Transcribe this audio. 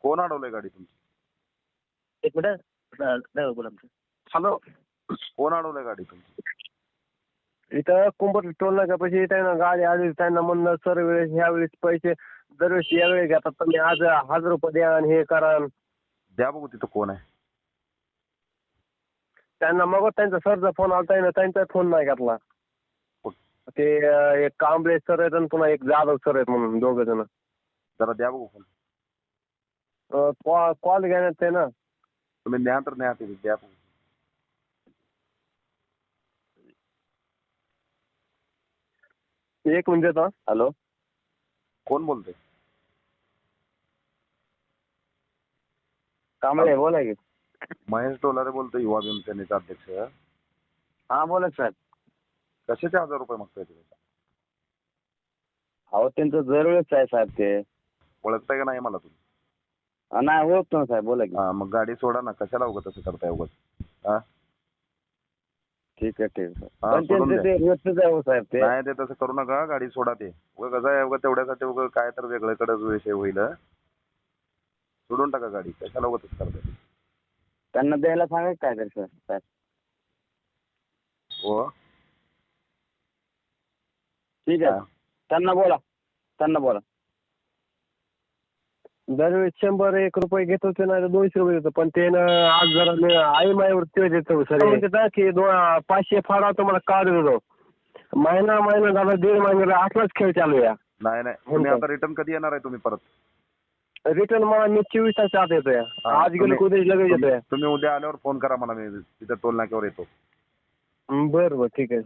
कोण अडवलंय गाडी तुमची? एक मिनिट. ड्रायव्हर बोला आमचं. हॅलो. कोण अडवलंय गाडी तुमची? इथं कुंभट टोल नाक्यापाशी त्यांना गाडी आली त्यांना म्हणलं सर वेळेस ह्या वेळेस पैसे दरवेळेस या वेळेस घेतात. तुम्ही आज हजार रुपये द्या आणि हे करा. द्या बघू तिथं कोण आहे. त्यांना मग त्यांचा सरचा फोन आला त्यानं त्यांचा फोन नाही घेतला. ते अं, एक कांबळे सर आहेत आणि पुन्हा एक जाधव सर आहेत म्हणून दोघं जण. जरा द्या बघू फोन कॉल घेण्यात ते ना. तुम्ही न्या तर न्या तिथे द्या एक मिनिट हा. हॅलो. कोण बोलतोय? कांबळे बोला की. महेश डोलारे बोलतोय युवा भीमसेनेचा अध्यक्ष. हा बोला सर कशाचे हजार रुपये मागताय तुम्ही अहो त्यांचं जरूरच आहे साहेब ते. ओळखताय का नाही मला तुम्ही? नाही ओळखतो ना साहेब बोला की. हा, मग गाडी सोडा ना कशाला उगत असं करताय उगत हा? ठीक आहे ठीक आहे. हा, पण सोडून त्यांचं ते आहे हो साहेब ते. नाही ते तसं करू नका गाडी सोडा ते. उगा कसं आहे उगा तेवढ्यासाठी उगा काय तर वेगळ्याकडेच विषय होईल हं. सोडून टाका गाडी कशाला उगत असं करताय? त्यांना द्यायला सांगा काय तरी सर साहेब. हो? ठीक हा. आहे त्यांना बोला त्यांना बोला. दरवेळेस शंभर एक रुपये घेत होते ना दोनशे रुपये देतो पण ते ना आज जरा मी आई मायावर ते देतो सर म्हणते ना की दो पाचशे फाडा तुम्हाला कार्ड देतो महिना महिना झाला दीड महिन्याला आठलाच खेळ चालू आहे. नाही नाही. हो तुम्ही? आता रिटर्न कधी येणार आहे तुम्ही परत? रिटर्न मला मी चोवीस तास आत येतोय. हा, आज गेलो उद्या लगेच येतोय. तुम्ही उद्या आल्यावर फोन करा मला मी तिथं टोल नाक्यावर येतो. बरं बरं ठीक आहे.